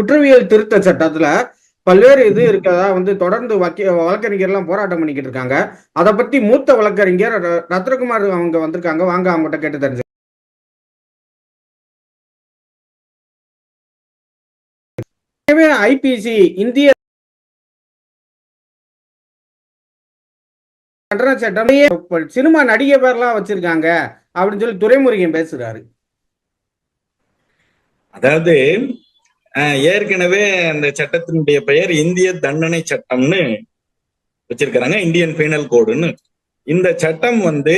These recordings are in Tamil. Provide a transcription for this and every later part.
குற்றவியல் திருத்த சட்டத்துல பல்வேறு இது இருக்கிறதா வந்து தொடர்ந்து வக்கீ வழக்கறிஞர் எல்லாம் போராட்டம் பண்ணிக்கிட்டு இருக்காங்க. அதை பத்தி மூத்த வழக்கறிஞர் ரத்னகுமார் அவங்க வந்திருக்காங்க. வாங்க அவங்ககிட்ட கேட்டு தெரிஞ்சு ஐபிசி இந்திய கண்டன சட்டம் சினிமா நடிகை பேர்லாம் வச்சிருக்காங்க அப்படின்னு சொல்லி துரைமுருகன் பேசுறாரு. அதாவது ஏற்கனவே அந்த சட்டத்தினுடைய பெயர் இந்திய தண்டனை சட்டம்னு வச்சிருக்கிறாங்க இந்தியன் பீனல் கோடுன்னு. இந்த சட்டம் வந்து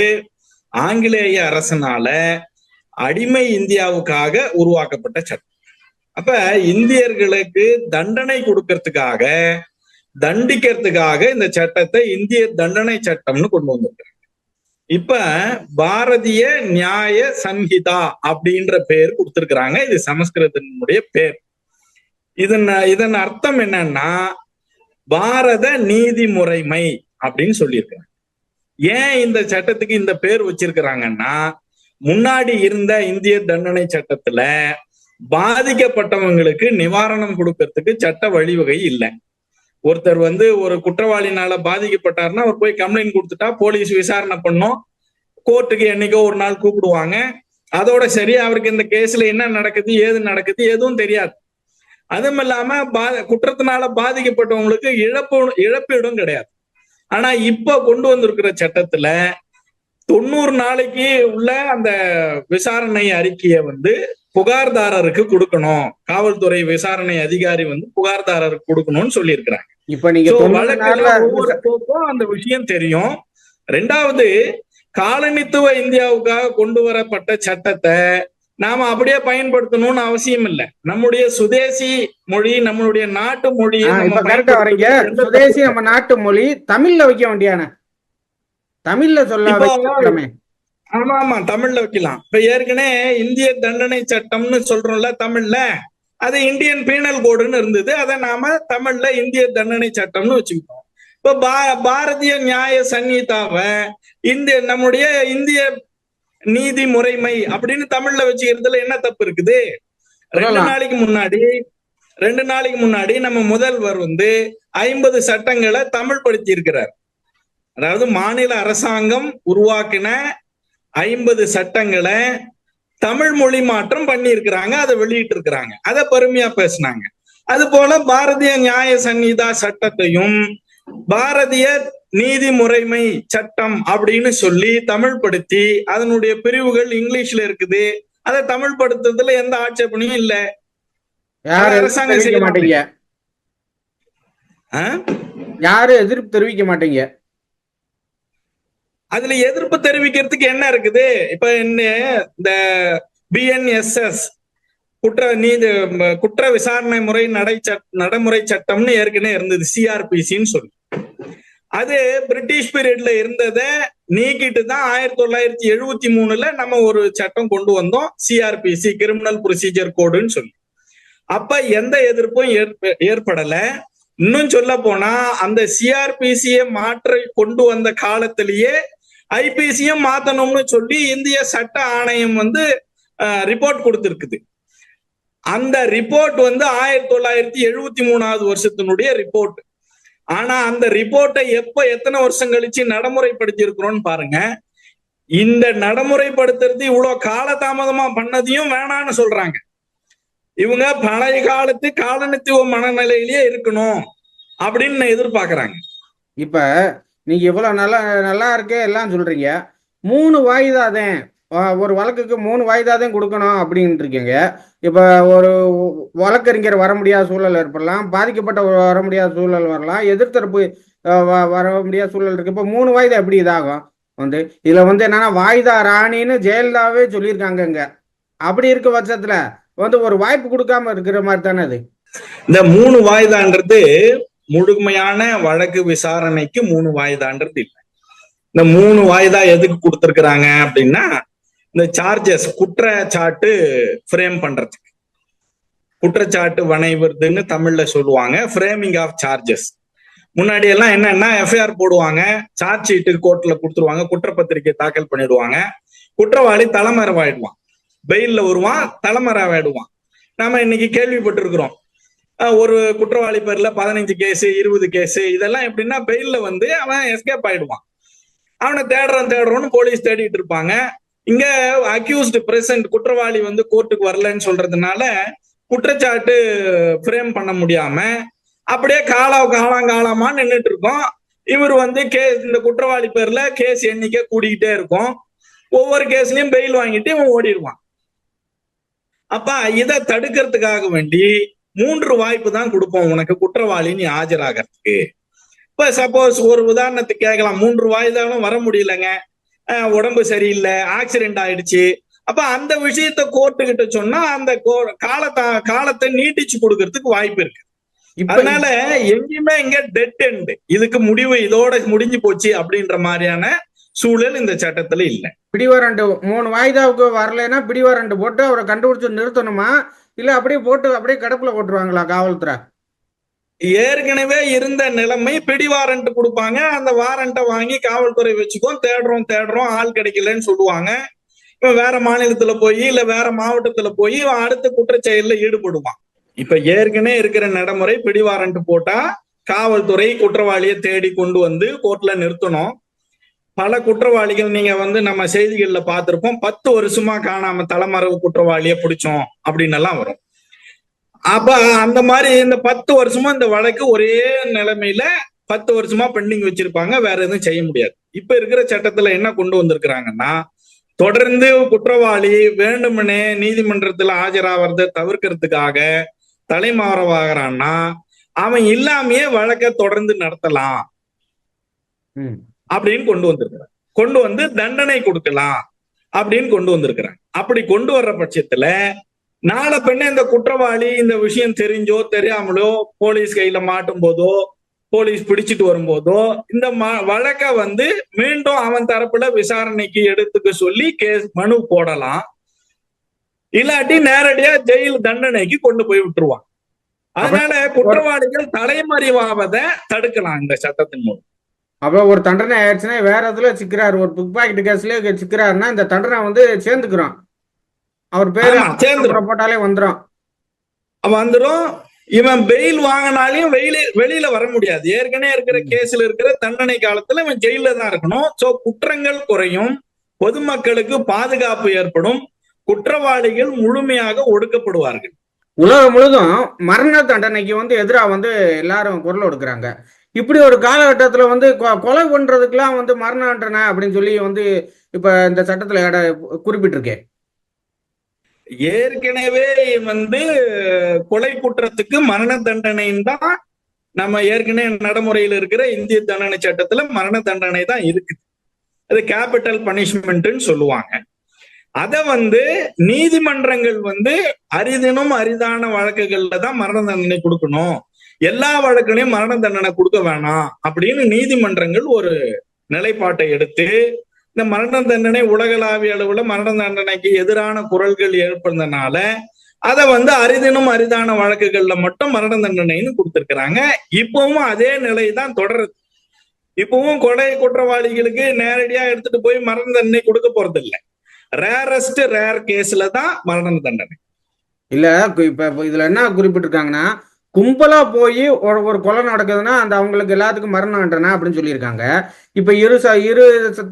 ஆங்கிலேய அரசனால அடிமை இந்தியாவுக்காக உருவாக்கப்பட்ட சட்டம். அப்ப இந்தியர்களுக்கு தண்டனை கொடுக்கறதுக்காக தண்டிக்கிறதுக்காக இந்த சட்டத்தை இந்திய தண்டனை சட்டம்னு கொண்டு வந்திருக்காங்க இப்ப பாரதிய நியாய சங்கிதா அப்படின்ற பேர் கொடுத்திருக்கிறாங்க இது சமஸ்கிருதத்தினுடைய பேர். இதன் இதன் அர்த்தம் என்னன்னா பாரத நீதி முறைமை அப்படின்னு சொல்லியிருக்காங்க. ஏன் இந்த சட்டத்துக்கு இந்த பேர் வச்சிருக்கிறாங்கன்னா முன்னாடி இருந்த இந்திய தண்டனை சட்டத்துல பாதிக்கப்பட்டவங்களுக்கு நிவாரணம் கொடுக்கறதுக்கு சட்ட வழிவகை இல்லை. ஒருத்தர் வந்து ஒரு குற்றவாளினால பாதிக்கப்பட்டாருன்னா அவர் போய் கம்ப்ளைண்ட் கொடுத்துட்டா போலீஸ் விசாரணை பண்ணும். கோர்ட்டுக்கு என்னைக்கோ ஒரு நாள் கூப்பிடுவாங்க. அதோட சரி அவருக்கு இந்த கேஸ்ல என்ன நடக்குது ஏது நடக்குது எதுவும் தெரியாது. அதுவும் இல்லாம பா குற்றத்தினால பாதிக்கப்பட்டவங்களுக்கு இழப்பு இழப்பீடும் கிடையாது. ஆனா இப்ப கொண்டு வந்திருக்கிற சட்டத்துல தொண்ணூறு நாளைக்கு உள்ள அந்த விசாரணை அறிக்கையை வந்து புகார்தாரருக்கு கொடுக்கணும். காவல்துறை விசாரணை அதிகாரி வந்து புகார்தாரருக்கு கொடுக்கணும்னு சொல்லியிருக்கிறாங்க. இப்ப நீங்க வழக்குல ஒவ்வொரு போக்கும் அந்த விஷயம் தெரியும். ரெண்டாவது காலனித்துவ இந்தியாவுக்காக கொண்டு வரப்பட்ட சட்டத்தை நாம அப்படியே பயன்படுத்தணும்னு அவசியம் இல்லை நம்முடைய சுதேசி மொழி நம்மளுடைய நாட்டு கரெக்டா வரீங்க எந்த சுதேசி நம்ம நாட்டு மொழி தமிழ்ல வைக்க வேண்டியானே தமிழ்ல சொல்ல ஆமா ஆமா தமிழ்ல வைக்கலாம். இப்ப ஏற்கனவே இந்திய தண்டனை சட்டம்னு சொல்றோம்ல தமிழ்ல. அது இந்தியன் பீனல் கோடுன்னு இருந்தது. அதை நாம தமிழ்ல இந்திய தண்டனை சட்டம்னு வச்சுக்கிட்டோம். இப்ப பா பாரதிய நியாய சன்னிதாவை இந்திய நம்முடைய இந்திய நீதி முறைமை அப்படின்னு தமிழ்ல வச்சுக்கிறதுல என்ன தப்பு இருக்குது? ரெண்டு. நாளைக்கு முன்னாடி ரெண்டு நாளைக்கு முன்னாடி நம்ம முதல்வர் வந்து ஐம்பது சட்டங்களை தமிழ் படுத்தி இருக்கிறார் அதாவது மாநில அரசாங்கம் உருவாக்கின ஐம்பது சட்டங்களை தமிழ் மொழி மாற்றம் பண்ணி இருக்கிறாங்க அதை வெளியிட்டு இருக்கிறாங்க அதை பெருமையா பேசினாங்க. அது போல பாரதிய நியாய சன்னிதா சட்டத்தையும் பாரதிய நீதி முறைமை சட்டம் அப்படின்னு சொல்லி தமிழ் படுத்தி அதனுடைய பிரிவுகள் இங்கிலீஷ்ல இருக்குது. அதை தமிழ் படுத்துறதுல எந்த ஆட்சேபனையும் இல்ல. அரசாங்கம் செய்ய மாட்டீங்க? யாரும் எதிர்ப்பு தெரிவிக்க மாட்டீங்க? அதுல எதிர்ப்பு தெரிவிக்கிறதுக்கு என்ன இருக்குது? இப்ப என்ன இந்த பிஎன்எஸ்எஸ் குற்ற நீதி குற்ற விசாரணை முறை நடை நடைமுறை சட்டம்னு ஏற்கனவே இருந்தது சிஆர்பிசின்னு சொல்லி. அது பிரிட்டிஷ் பீரியட்ல இருந்ததை நீக்கிட்டு தான் ஆயிரத்தி தொள்ளாயிரத்தி எழுபத்தி மூணுல நம்ம ஒரு சட்டம் கொண்டு வந்தோம். சிஆர்பிசி கிரிமினல் ப்ரொசீஜர் கோடுன்னு சொல்லி. அப்ப எந்த எதிர்ப்பும் ஏற்ப- ஏற்படல. இன்னும் சொல்ல போனா அந்த சிஆர்பிசியை மாற்ற கொண்டு வந்த காலத்திலேயே ஐபிசியும் மாத்தணும்னு சொல்லி இந்திய சட்ட ஆணையம் வந்து ரிப்போர்ட் கொடுத்திருக்குது. அந்த ரிப்போர்ட் வந்து ஆயிரத்தி தொள்ளாயிரத்தி எழுபத்தி மூணாவது வருஷத்தினுடைய ரிப்போர்ட் ஆனா அந்த ரிப்போர்ட்டை எப்ப எத்தனை வருஷம் கழிச்சு நடைமுறைப்படுத்திருக்கிறோம்னு பாருங்க. இந்த நடைமுறைப்படுத்துறது இவ்வளவு காலதாமதமா பண்ணதையும் வேணான்னு சொல்றாங்க. இவங்க பழைய காலத்து காலனித்துவ மனநிலையிலேயே இருக்கணும் அப்படின்னு எதிர்பார்க்கறாங்க. இப்ப நீங்க இவ்வளவு நல்லா நல்லா இருக்கே எல்லாம் சொல்றீங்க. மூணு வாய்தாதேன். ஒரு வழக்குக்கு மூணு வாய்தா தான் கொடுக்கணும் அப்படின்ட்டு இருக்கீங்க இப்போ ஒரு வழக்கறிஞர் வர முடியாத சூழல் ஏற்படலாம் பாதிக்கப்பட்ட வர முடியாத சூழல் வரலாம் எதிர்த்தரப்பு வ- வர முடியாத சூழல் இருக்கு. இப்ப மூணு வாய்தா எப்படி இதாகும்? வந்து இதுல வந்து என்னன்னா வாய்தா ராணின்னு ஜெயலலிதாவே சொல்லியிருக்காங்க இங்க. அப்படி இருக்க பட்சத்துல வந்து ஒரு வாய்ப்பு கொடுக்காம இருக்கிற மாதிரி தானே அது? இந்த மூணு வாய்தான்றது முழுமையான வழக்கு விசாரணைக்கு மூணு வாய்தான்றது இல்லை. இந்த மூணு வாய்தா எதுக்கு கொடுத்துருக்குறாங்க அப்படின்னா இந்த சார்ஜஸ் குற்றச்சாட்டு ஃப்ரேம் பண்றதுக்கு. குற்றச்சாட்டு வனைவருதுன்னு தமிழ்ல சொல்லுவாங்க ஃப்ரேமிங் ஆஃப் சார்ஜஸ் முன்னாடி எல்லாம் என்னன்னா எஃப்ஐஆர் போடுவாங்க சார்ஜ் ஷீட்டு கோர்ட்ல கொடுத்துருவாங்க குற்றப்பத்திரிக்கை தாக்கல் பண்ணிடுவாங்க. குற்றவாளி தலைமறைவாயிடுவான். பெயில்ல வருவான் தலைமறைவாயிடுவான். நாம இன்னைக்கு கேள்விப்பட்டிருக்கிறோம். ஒரு குற்றவாளி பேர்ல பதினஞ்சு கேஸ் இருபது கேஸ் இதெல்லாம் எப்படின்னா பெயில்ல வந்து அவன் எஸ்கேப் ஆயிடுவான். அவனை தேடுறான் தேடுறோம்னு போலீஸ் தேடிட்டு இருப்பாங்க. இங்க அக்யூஸ்டு பிரசன்ட் குற்றவாளி வந்து கோர்ட்டுக்கு வரலன்னு சொல்றதுனால குற்றச்சாட்டு ஃப்ரேம் பண்ண முடியாம அப்படியே காலா காலாங்காலமா நின்னுட்டு இருக்கோம் இவர் வந்து கேஸ் இந்த குற்றவாளி பேர்ல கேஸ் எண்ணிக்கை கூடிக்கிட்டே இருக்கும். ஒவ்வொரு கேஸ்லயும் பெயில் வாங்கிட்டு இவன் ஓடிடுவான். அப்ப இதை தடுக்கிறதுக்காக வேண்டி மூன்று வாய்ப்பு தான் கொடுப்போம் உனக்கு குற்றவாளி நீ ஆஜராகிறதுக்கு. இப்ப சப்போஸ் ஒரு உதாரணத்துக்கு கேட்கலாம். மூன்று வாய்தாலும் வர முடியலங்க. உடம்பு சரியில்லை ஆக்சிடென்ட் ஆயிடுச்சு. அப்ப அந்த விஷயத்த கோர்ட்டு கிட்ட சொன்னா அந்த காலத்தை காலத்தை நீட்டிச்சு கொடுக்கறதுக்கு வாய்ப்பு இருக்கு. அதனால எங்கேயுமே இங்க டெட் எண்ட் இதுக்கு முடிவு இதோட முடிஞ்சு போச்சு அப்படின்ற மாதிரியான சூழல் இந்த சட்டத்துல இல்ல. பிடிவாரண்டு மூணு வாய்தாவுக்கு வரலைன்னா பிடிவாரண்டு போட்டு அவரை கண்டுபிடிச்சு நிறுத்தணுமா? இல்ல அப்படியே போட்டு அப்படியே கிடப்புல போட்டுருவாங்களா காவல்துறை? ஏற்கனவே இருந்த நிலைமை பிடி வாரண்ட் கொடுப்பாங்க. அந்த வாரண்ட்டை வாங்கி காவல்துறை வச்சுக்கோ தேடுறோம் தேடுறோம். ஆள் கிடைக்கலன்னு சொல்லுவாங்க. இவன் வேற மாநிலத்துல போய் இல்ல வேற மாவட்டத்துல போய் இவன் அடுத்த குற்றச்செயல்ல ஈடுபடுவான். இப்ப ஏற்கனவே இருக்கிற நடைமுறை பிடி வாரண்ட் போட்டா காவல்துறை குற்றவாளியை தேடி கொண்டு வந்து கோர்ட்ல நிறுத்தணும். பல குற்றவாளிகள் நீங்க வந்து நம்ம செய்திகள்ல பார்த்திருப்போம். பத்து வருஷமா காணாம தலைமறைவு குற்றவாளியை பிடிச்சோம் அப்படின்னு எல்லாம் வரும். அப்ப அந்த மாதிரி இந்த பத்து வருஷமா இந்த வழக்கு ஒரே நிலைமையில பத்து வருஷமா பெண்டிங் வச்சிருப்பாங்க வேற எதுவும் செய்ய முடியாது. இப்ப இருக்கிற சட்டத்துல என்ன கொண்டு வந்திருக்கிறாங்கன்னா தொடர்ந்து குற்றவாளி வேண்டுமெனே நீதிமன்றத்துல ஆஜராகிறத தவிர்க்கிறதுக்காக தலைமாறவாகிறான்னா அவன் இல்லாமையே வழக்க தொடர்ந்து நடத்தலாம். அப்படின்னு கொண்டு வந்திருக்கிறான். கொண்டு வந்து தண்டனை கொடுக்கலாம் அப்படின்னு கொண்டு வந்திருக்கிறாங்க அப்படி கொண்டு வர்ற பட்சத்துல நாளை பெண்ணே இந்த குற்றவாளி இந்த விஷயம் தெரிஞ்சோ தெரியாமலோ போலீஸ் கையில மாட்டும் போதோ போலீஸ் பிடிச்சிட்டு வரும்போதோ இந்த வழக்க வந்து மீண்டும் அவன் தரப்புல விசாரணைக்கு எடுத்துக்க சொல்லி கேஸ் மனு போடலாம். இல்லாட்டி நேரடியா ஜெயில் தண்டனைக்கு கொண்டு போய் விட்டுருவான். அதனால குற்றவாளிகள் தலைமறைவாவதை தடுக்கலாம் இந்த சட்டத்தின் மூலம். அப்போ ஒரு தண்டனை ஆயிடுச்சுன்னா வேற இதுல சிக்கிறாரு? ஒரு பிக் பாக்கெட் கேஸ்லயே சிக்கிறாருன்னா இந்த தண்டனை வந்து சேர்ந்துக்கிறோம் அவர் பேரு ஆமா, சேர்ந்துரும். போட்டாலே வந்துரும். வந்துரும். இவன் பெயில் வாங்கினாலையும் வெளியில வெளியில வர முடியாது. ஏற்கனவே இருக்கிற கேஸ்ல இருக்கிற தண்டனை காலத்துல இவன் ஜெயில தான் இருக்கணும். சோ குற்றங்கள் குறையும். பொதுமக்களுக்கு பாதுகாப்பு ஏற்படும். குற்றவாளிகள் முழுமையாக ஒடுக்கப்படுவார்கள். உலகம் முழுதும் மரண தண்டனைக்கு வந்து எதிராக வந்து எல்லாரும் குரல் கொடுக்குறாங்க. இப்படி ஒரு காலகட்டத்தில் வந்து கொலை பண்றதுக்கெல்லாம் வந்து மரண தண்டனை அப்படின்னு சொல்லி வந்து இப்ப இந்த சட்டத்துல இட குறிப்பிட்டிருக்கேன். ஏற்கனவே வந்து கொலை குற்றத்துக்கு மரண தண்டனைன்னு தான் நம்ம ஏற்கனவே நடைமுறையில் இருக்கிற இந்திய தண்டனை சட்டத்துல மரண தண்டனை தான் இருக்குது. அது கேபிட்டல் பனிஷ்மெண்ட்னு சொல்லுவாங்க. அத வந்து நீதிமன்றங்கள் வந்து அரிதினும் அரிதான வழக்குகள்ல தான் மரண தண்டனை கொடுக்கணும். எல்லா வழக்குலையும் மரண தண்டனை கொடுக்க வேணாம் அப்படின்னு நீதிமன்றங்கள் ஒரு நிலைப்பாட்டை எடுத்து இந்த மரண தண்டனை உலகளாவிய அளவுல மரண தண்டனைக்கு எதிரான குரல்கள் ஏற்படுறதுனால அதை வந்து அரிதினும் அரிதான வழக்குகள்ல மட்டும் மரண தண்டனைன்னு கொடுத்துருக்குறாங்க. இப்பவும் அதே நிலை தான் தொடருது. இப்பவும் கொலை குற்றவாளிகளுக்கு நேரடியா எடுத்துட்டு போய் மரண தண்டனை கொடுக்க போறது இல்லை ரேரஸ்ட் ரேர் கேஸ்ல தான் மரண தண்டனை. இல்ல இப்ப இப்ப இதுல என்ன குறிப்பிட்டிருக்காங்கன்னா கும்பலா போய் ஒரு ஒரு கொலை நடக்குதுன்னா அந்த அவங்களுக்கு எல்லாத்துக்கும் மரண தண்டனை அப்படின்னு சொல்லியிருக்காங்க. இப்ப இரு ச இரு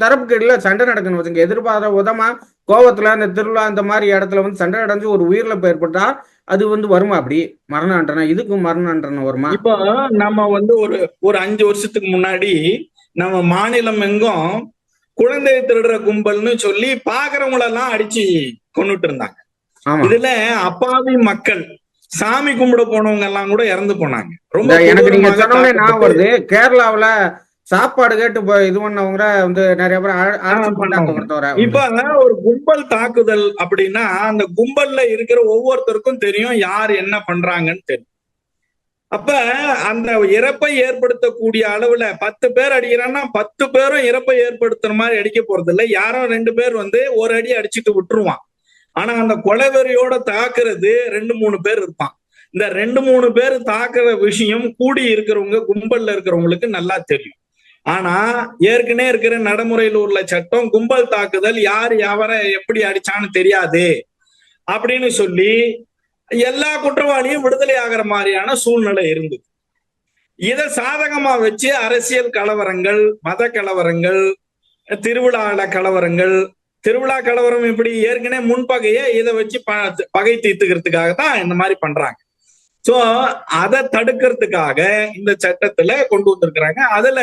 தரப்புக்கு இடையில சண்டை நடக்கணும் வச்சுங்க. எதிர்பாராத உதமா கோவத்துல அந்த திருவிழா அந்த மாதிரி இடத்துல வந்து சண்டை அடைஞ்சு ஒரு உயிரிழப்பு ஏற்பட்டா அது வந்து வருமா அப்படி? மரண தண்டனை இதுக்கும் மரண தண்டனை வருமா? இப்போ நம்ம வந்து ஒரு ஒரு அஞ்சு வருஷத்துக்கு முன்னாடி நம்ம மாநிலம் எங்கும் குழந்தை திருடுற கும்பல்னு சொல்லி பாக்குறவங்களெல்லாம் அடிச்சு கொண்டுட்டு இருந்தாங்க. ஆமா. இதுல அப்பாவி மக்கள் சாமி கும்பிட போனவங்க எல்லாம் கூட இறந்து போனாங்க. ரொம்ப எனக்கு நீங்க சொன்னோடனே நான் வருது. கேரளாவுல சாப்பாடு கேட்டு போய் இது பண்ணவங்க வந்து நிறைய பேர் இப்ப ஒரு கும்பல் தாக்குதல் அப்படின்னா அந்த கும்பல்ல இருக்கிற ஒவ்வொருத்தருக்கும் தெரியும் யார் என்ன பண்றாங்கன்னு தெரியும். அப்ப அந்த இறப்பை ஏற்படுத்தக்கூடிய அளவுல பத்து பேர் அடிக்கிறான்னா பத்து பேரும் இறப்பை ஏற்படுத்துற மாதிரி அடிக்க போறது இல்ல யாரோ ரெண்டு பேர் வந்து ஒரு அடி அடிச்சுட்டு விட்டுருவான். ஆனா அந்த கொலைவெறியோட தாக்குறது ரெண்டு மூணு பேர் இருப்பான். இந்த ரெண்டு மூணு பேர் தாக்குற விஷயம் கூடி இருக்கிறவங்க கும்பல்ல இருக்கிறவங்களுக்கு நல்லா தெரியும். ஆனா ஏற்கனவே இருக்கிற நடைமுறையில் உள்ள சட்டம் கும்பல் தாக்குதல் யார் எவரை எப்படி அடிச்சான்னு தெரியாது. அப்படின்னு சொல்லி எல்லா குற்றவாளியும் விடுதலை ஆகிற மாதிரியான சூழ்நிலை இருந்தது. இத சாதகமா வச்சு அரசியல் கலவரங்கள் மத கலவரங்கள் திருவிழால கலவரங்கள் திருவிழா கலவரம் இப்படி ஏற்கனவே முன்பகையை இதை வச்சு ப- பகை தீர்த்துக்கிறதுக்காக தான் இந்த மாதிரி பண்றாங்க. சோ அதை தடுக்கிறதுக்காக இந்த சட்டத்துல கொண்டு வந்திருக்கிறாங்க. அதுல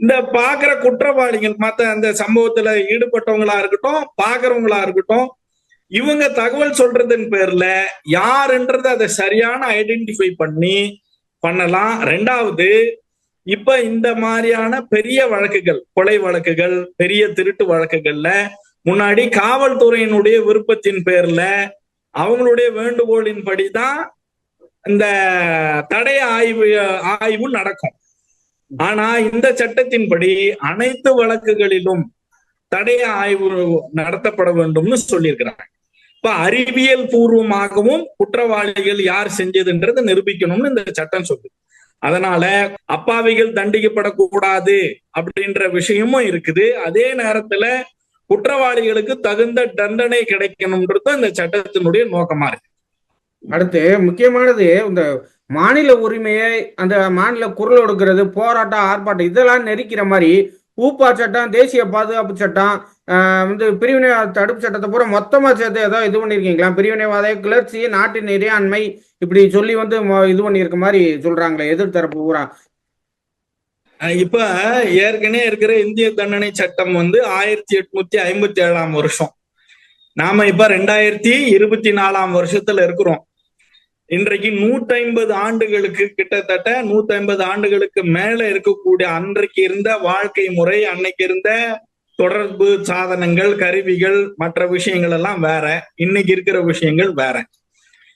இந்த பாக்குற குற்றவாளிகள் மத்த அந்த சம்பவத்துல ஈடுபட்டவங்களா இருக்கட்டும் பாக்குறவங்களா இருக்கட்டும் இவங்க தகவல் சொல்றதன் பேர்ல யாருன்றத அதை சரியான ஐடென்டிஃபை பண்ணி பண்ணலாம். ரெண்டாவது இப்ப இந்த மாதிரியான பெரிய வழக்குகள் கொலை வழக்குகள் பெரிய திருட்டு வழக்குகள்ல முன்னாடி காவல்துறையினுடைய விருப்பத்தின் பேர்ல அவங்களுடைய வேண்டுகோளின் படிதான் இந்த தடய ஆய்வு ஆய்வு நடக்கும். ஆனா இந்த சட்டத்தின்படி அனைத்து வழக்குகளிலும் தடய ஆய்வு நடத்தப்பட வேண்டும்னு சொல்லியிருக்கிறாங்க. இப்ப அறிவியல் பூர்வமாகவும் குற்றவாளிகள் யார் செஞ்சதுன்றது நிரூபிக்கணும்னு இந்த சட்டம் சொல்லுது. அதனால அப்பாவிகள் தண்டிக்கப்படக்கூடாது அப்படின்ற விஷயமும் இருக்குது. அதே நேரத்துல குற்றவாளிகளுக்கு தகுந்த தண்டனை கிடைக்கணும்ன்றது இந்த சட்டத்தினுடைய நோக்கமா இருக்கு. அடுத்து முக்கியமானது இந்த மாநில உரிமையை அந்த மாநில குரல் கொடுக்கிறது போராட்டம் ஆர்ப்பாட்டம் இதெல்லாம் நெரிக்கிற மாதிரி ஊப்பா சட்டம் தேசிய பாதுகாப்பு சட்டம் வந்து பிரிவினை தடுப்பு சட்டத்தை பூரா மொத்தமா சேர்த்து ஏதோ இது பண்ணிருக்கீங்களா பிரிவினைவாத கிளர்ச்சி நாட்டின் இறையாண்மை இப்படி சொல்லி வந்து மொ- இது பண்ணியிருக்க மாதிரி சொல்றாங்களே எதிர்த்தரப்பு பூரா. இப்ப ஏற்கனவே இருக்கிற இந்திய தண்டனை சட்டம் வந்து ஆயிரத்தி எட்நூத்தி ஐம்பத்தி ஏழாம் வருஷம். நாம இப்ப ரெண்டாயிரத்தி இருபத்தி நாலாம் வருஷத்துல இருக்கிறோம். இன்றைக்கு நூத்தி ஐம்பது ஆண்டுகளுக்கு கிட்டத்தட்ட நூத்தி ஐம்பது ஆண்டுகளுக்கு மேல இருக்கக்கூடிய அன்றைக்கு இருந்த வாழ்க்கை முறை அன்னைக்கு இருந்த தொடர்பு சாதனங்கள் கருவிகள் மற்ற விஷயங்கள் எல்லாம் வேற. இன்னைக்கு இருக்கிற விஷயங்கள் வேற.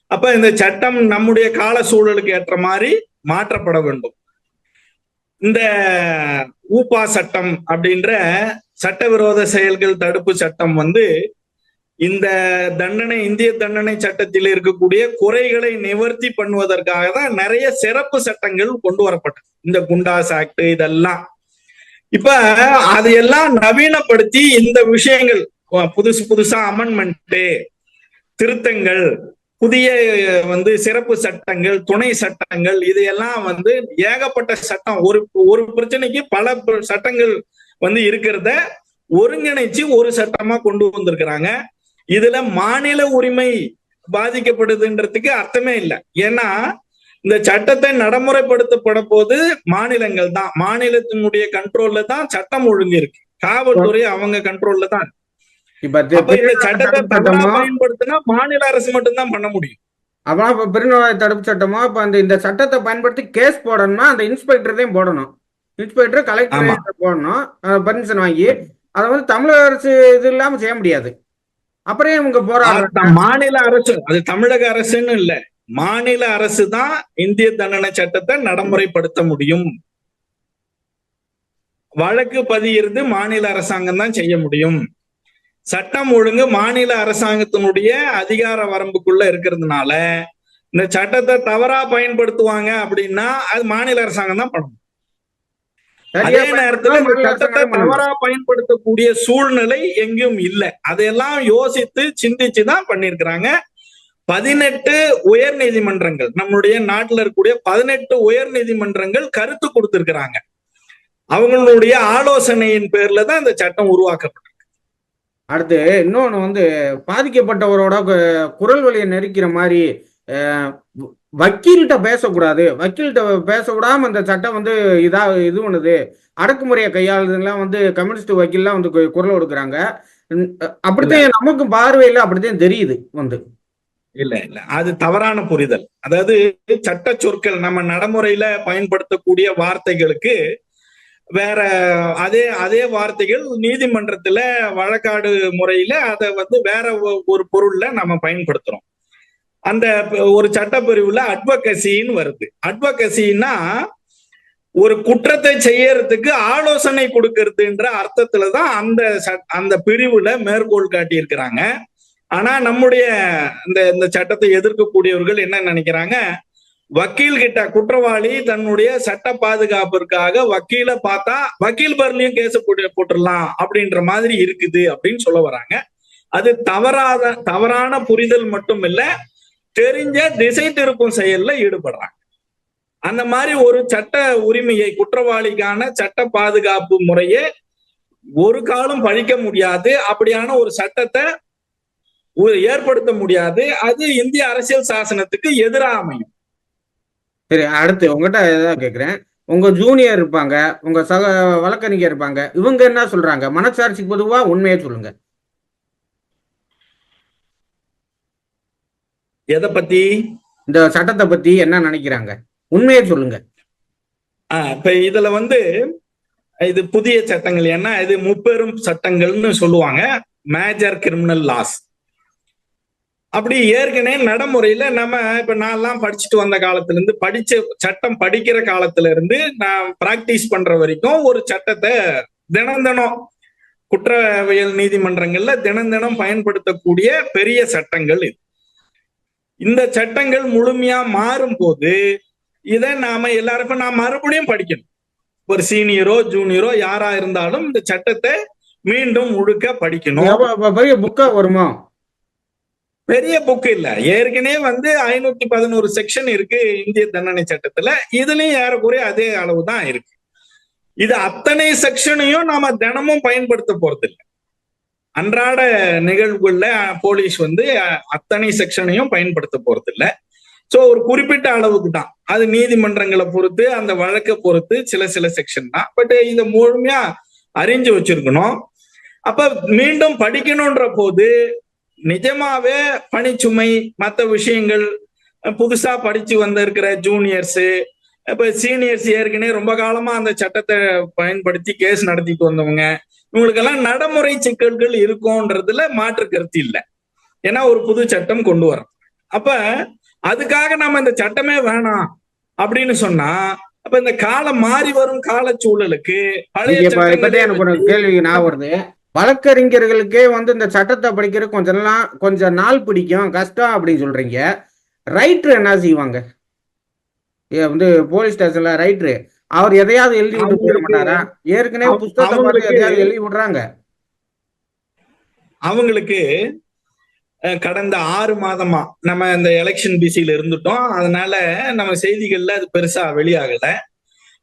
அப்ப இந்த சட்டம் நம்முடைய கால சூழலுக்கு ஏற்ற மாதிரி மாற்றப்பட வேண்டும். இந்த ஊப்பா சட்டம் அப்படின்ற சட்டவிரோத செயல்கள் தடுப்பு சட்டம் வந்து இந்த தண்டனை இந்திய தண்டனை சட்டத்தில் இருக்கக்கூடிய குறைகளை நிவர்த்தி பண்ணுவதற்காக தான் நிறைய சிறப்பு சட்டங்கள் கொண்டு வரப்பட்டது. இந்த குண்டாஸ் ஆக்ட் இதெல்லாம். இப்ப அதையெல்லாம் நவீனப்படுத்தி இந்த விஷயங்கள் புதுசு புதுசா அமெண்ட்மெண்ட் திருத்தங்கள் புதிய வந்து சிறப்பு சட்டங்கள் துணை சட்டங்கள் இதையெல்லாம் வந்து ஏகப்பட்ட சட்டம். ஒரு ஒரு பிரச்சனைக்கு பல ப- சட்டங்கள் வந்து இருக்கிறத ஒருங்கிணைச்சு ஒரு சட்டமா கொண்டு வந்திருக்கிறாங்க. இதுல மாநில உரிமை பாதிக்கப்படுதுன்றதுக்கு அர்த்தமே இல்லை. ஏன்னா இந்த சட்டத்தை நடைமுறைப்படுத்தப்பட போது மாநிலங்கள் தான் மாநிலத்தினுடைய கண்ட்ரோல்ல தான் சட்டம் ஒழுங்கு இருக்கு காவல்துறை அவங்க கண்ட்ரோல்ல தான் இந்த சட்டத்தை பயன்படுத்தினா மாநில அரசு மட்டும்தான் பண்ண முடியும். இப்ப பிரிவினை தடுப்பு சட்டமோ? இப்ப அந்த இந்த சட்டத்தை பயன்படுத்தி கேஸ் போடணும்னா அந்த இன்ஸ்பெக்டரையும் போடணும். இன்ஸ்பெக்டர். கலெக்டர் போடணும். பர்மிஷன் வாங்கி அதை வந்து தமிழக அரசு இது இல்லாம செய்ய முடியாது. அப்புறம் இவங்க அது மாநில அரசு. அது தமிழக அரசுன்னு இல்ல. மாநில அரசு தான் இந்திய தண்டனை சட்டத்தை நடைமுறைப்படுத்த முடியும். வழக்கு பதியிறது மாநில அரசாங்கம் தான் செய்ய முடியும். சட்டம் ஒழுங்கு மாநில அரசாங்கத்தினுடைய அதிகார வரம்புக்குள்ள இருக்கிறதுனால இந்த சட்டத்தை தவறா பயன்படுத்துவாங்க அப்படின்னா அது மாநில அரசாங்கம் தான் பண்ணணும். அதே நேரத்துல இந்த சட்டத்தை. தவறா பயன்படுத்தக்கூடிய சூழ்நிலை எங்கேயும் இல்லை. அதையெல்லாம் யோசித்து சிந்திச்சு தான் பண்ணியிருக்கிறாங்க. பதினெட்டு உயர் நீதிமன்றங்கள். நம்மளுடைய நாட்டுல இருக்கக்கூடிய பதினெட்டு உயர் நீதிமன்றங்கள் கருத்து கொடுத்திருக்கிறாங்க. அவங்களுடைய ஆலோசனையின் பேர்ல தான் இந்த சட்டம் உருவாக்கப்பட்டது அடுத்து இன்னொன்று வந்து பாதிக்கப்பட்டவரோட குரல் வழியை நெரிக்கிற மாதிரி வக்கீல்கிட்ட பேசக்கூடாது. வக்கீல்கிட்ட பேசக்கூடாம இந்த சட்டம் வந்து இதா இது பண்ணுது. அடக்குமுறையை கையாளுதுலாம் வந்து கம்யூனிஸ்ட் வக்கீல்லாம் வந்து குரல் கொடுக்குறாங்க. அப்படித்தான் நமக்கு பார்வையில் அப்படித்தான் தெரியுது வந்து. இல்ல இல்ல. அது தவறான புரிதல். அதாவது சட்ட சொற்கள் நம்ம நடைமுறையில பயன்படுத்தக்கூடிய வார்த்தைகளுக்கு வேற அதே அதே வார்த்தைகள் நீதிமன்றத்துல வழக்காடு முறையில அதை வந்து வேற ஒ- ஒரு பொருள்ல நம்ம பயன்படுத்துறோம். அந்த ஒரு சட்டப்பிரிவுல அட்வகசின்னு வருது. அட்வகசின்னா ஒரு குற்றத்தை செய்யறதுக்கு ஆலோசனை கொடுக்கறதுன்ற அர்த்தத்துல தான் அந்த சட்- அந்த பிரிவுல மேற்கோள் காட்டியிருக்கிறாங்க. ஆனா நம்முடைய இந்த இந்த சட்டத்தை எதிர்க்கக்கூடியவர்கள் என்ன நினைக்கிறாங்க? வக்கீல் கிட்ட குற்றவாளி தன்னுடைய சட்ட பாதுகாப்பிற்காக வக்கீல பார்த்தா வக்கீல் பேர்லயும் கேஸ் போட்டு போட்டுடலாம் அப்படின்ற மாதிரி இருக்குது அப்படின்னு சொல்ல வராங்க. அது தவறாத தவறான புரிதல் மட்டும் இல்ல தெரிஞ்ச திசை திருப்பும் செயல்ல ஈடுபடுறாங்க. அந்த மாதிரி ஒரு சட்ட உரிமையை குற்றவாளிக்கான சட்ட பாதுகாப்பு முறையை ஒரு காலம் பழிக்க முடியாது. அப்படியான ஒரு சட்டத்தை ஏற்படுத்த முடியாது. அது இந்திய அரசியல் சாசனத்துக்கு எதிராக அமையும். சரி அடுத்து உங்ககிட்ட ஏதாவது கேட்குறேன் உங்க ஜூனியர் இருப்பாங்க உங்க சக வழக்கறிஞர் இருப்பாங்க இவங்க என்ன சொல்றாங்க? மனசாட்சிக்கு பொதுவா உண்மையை சொல்லுங்க. எதை பத்தி? இந்த சட்டத்தை பத்தி என்ன நினைக்கிறாங்க? உண்மையை சொல்லுங்க. இப்ப இதுல வந்து இது புதிய சட்டங்கள். ஏன்னா இது முப்பெரும் சட்டங்கள்னு சொல்லுவாங்க. மேஜர் கிரிமினல் லாஸ் அப்படி ஏற்கனவே நடைமுறையில நம்ம இப்ப நான் எல்லாம் படிச்சுட்டு வந்த காலத்துல இருந்து படிச்ச சட்டம் படிக்கிற காலத்துல இருந்து நான் பிராக்டிஸ் பண்ற வரைக்கும் ஒரு சட்டத்தை தினம் தினம் குற்றவியல் நீதிமன்றங்கள்ல தினம் தினம் பயன்படுத்தக்கூடிய பெரிய சட்டங்கள் இது. இந்த சட்டங்கள் முழுமையா மாறும் போது இதை நாம எல்லாருக்கும் நான் மறுபடியும் படிக்கணும். ஒரு சீனியரோ ஜூனியரோ யாரா இருந்தாலும் இந்த சட்டத்தை மீண்டும் முழுக்க படிக்கணும். பெரிய புக்கா வருமா? பெரிய புக் இல்ல. ஏற்கனவே வந்து ஐநூத்தி பதினோரு செக்ஷன் இருக்கு இந்திய தண்டனை சட்டத்துல. இதுலயும் ஏறக்குறைய அதே அளவு தான் இருக்கு. இது அத்தனை செக்ஷனையும் நாம தினமும் பயன்படுத்த போறது இல்லை அன்றாட நிகழ்வுகள்ல போலீஸ் வந்து அத்தனை செக்ஷனையும் பயன்படுத்த போறது இல்லை சோ ஒரு குறிப்பிட்ட அளவுக்கு தான் அது நீதிமன்றங்களை பொறுத்து அந்த வழக்கை பொறுத்து சில சில செக்ஷன் தான். பட் இதை முழுமையா அறிஞ்சு வச்சிருக்கணும். அப்ப மீண்டும் படிக்கணும்ன்ற போது நிஜமாவே பணிச்சுமை மற்ற விஷயங்கள் புதுசா படிச்சு வந்திருக்கிற ஜூனியர்ஸ் இப்ப சீனியர்ஸ் ஏற்கனவே ரொம்ப காலமா அந்த சட்டத்தை பயன்படுத்தி கேஸ் நடத்திட்டு வந்தவங்க இவங்களுக்கெல்லாம் நடைமுறை சிக்கல்கள் இருக்கும்ன்றதுல மாற்று கருத்து இல்லை. ஏன்னா ஒரு புது சட்டம் கொண்டு வரோம். அப்ப அதுக்காக நம்ம இந்த சட்டமே வேணாம் அப்படின்னு சொன்னா அப்ப இந்த காலம் மாறி வரும் கால சூழலுக்கு பழைய கேள்வி நான் வருது. வழக்கறிஞர்களுக்கே வந்து இந்த சட்டத்தை படிக்கிறது கொஞ்ச நாள் கொஞ்சம் நாள் பிடிக்கும். கஷ்டம் அப்படின்னு சொல்றீங்க. ரைட்டர் என்ன செய்வாங்க? வந்து போலீஸ் ஸ்டேஷன்ல ரைட்டரு அவர் எதையாவது எழுதி விட்டு போயிட மாட்டாரா? ஏற்கனவே புஸ்தகத்தை பார்த்து எதையாவது எழுதி விடுறாங்க. அவங்களுக்கு கடந்த ஆறு மாதமா நம்ம இந்த எலெக்ஷன் பிசியில இருந்துட்டோம். அதனால நம்ம செய்திகள்ல அது பெருசா வெளியாகல.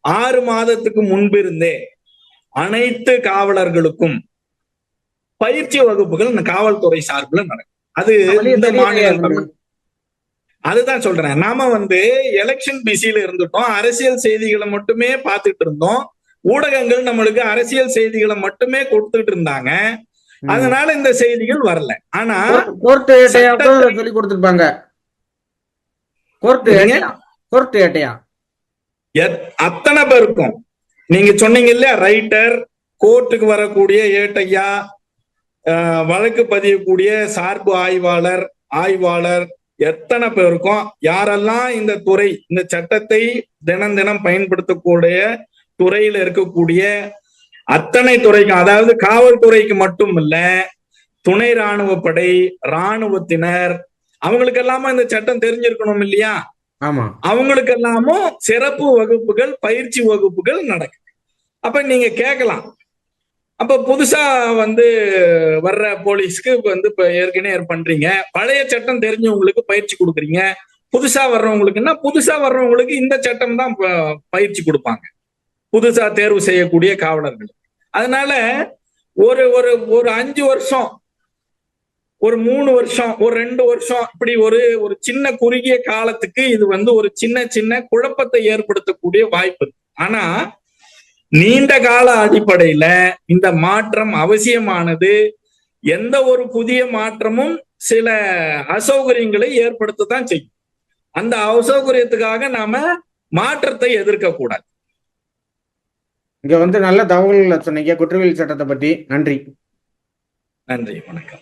ஆறு மாதத்துக்கு முன்பிருந்தே அனைத்து காவலர்களுக்கும் பயிற்சி வகுப்புகள் இந்த காவல்துறை சார்பில் நடக்கும். அது இந்த மாநில அதுதான் சொல்றேன். நாம வந்து எலெக்ஷன் பிசியில இருந்துட்டோம். அரசியல் செய்திகளை மட்டுமே பார்த்துட்டு இருந்தோம். ஊடகங்கள் நம்மளுக்கு அரசியல் செய்திகளை மட்டுமே கொடுத்துட்டு இருந்தாங்க. அதனால இந்த செய்திகள் வரல. ஆனா கோர்ட்டு சொல்லி கொடுத்துருப்பாங்க. கோர்ட்டு கோர்ட்டு ஏட்டையா? அத்தனை பேருக்கும். நீங்க சொன்னீங்க இல்லையா? ரைட்டர் கோர்ட்டுக்கு வரக்கூடிய ஏட்டையா? வழக்கு பதியக்கூடிய சார்பு ஆய்வாளர் ஆய்வாளர் எத்தனை பேருக்கும் யாரெல்லாம் இந்த துறை இந்த சட்டத்தை தினம் தினம் பயன்படுத்தக்கூடிய துறையில இருக்கக்கூடிய அத்தனை துறைக்கும் அதாவது காவல்துறைக்கு மட்டும் இல்ல துணை ராணுவ படை ராணுவத்தினர் அவங்களுக்கு எல்லாமே இந்த சட்டம் தெரிஞ்சிருக்கணும் இல்லையா? ஆமா. அவங்களுக்கு எல்லாமும் சிறப்பு வகுப்புகள் பயிற்சி வகுப்புகள் நடக்குது. அப்ப நீங்க கேட்கலாம். அப்ப புதுசா வந்து வர்ற போலீஸ்க்கு வந்து இப்ப ஏற்கனவே பண்றீங்க. பழைய சட்டம் தெரிஞ்சவங்களுக்கு பயிற்சி கொடுக்குறீங்க. புதுசா வர்றவங்களுக்குன்னா புதுசா வர்றவங்களுக்கு இந்த சட்டம் தான் ப- பயிற்சி கொடுப்பாங்க. புதுசா தேர்வு செய்யக்கூடிய காவலர்கள். அதனால ஒரு ஒரு ஒரு அஞ்சு வருஷம் ஒரு மூணு வருஷம் ஒரு ரெண்டு வருஷம் இப்படி ஒரு ஒரு சின்ன குறுகிய காலத்துக்கு இது வந்து ஒரு சின்ன சின்ன குழப்பத்தை ஏற்படுத்தக்கூடிய வாய்ப்பு இருக்கு. ஆனா நீண்ட கால அடிப்படையில இந்த மாற்றம் அவசியமானது. எந்த ஒரு புதிய மாற்றமும் சில அசௌகரியங்களை ஏற்படுத்தத்தான் செய்யும். அந்த அசௌகரியத்துக்காக நாம மாற்றத்தை எதிர்க்க கூடாது இங்க வந்து நல்ல தகவல்களை சொன்னீங்க. குற்றவியல் சட்டத்தை பத்தி. நன்றி. நன்றி. வணக்கம்.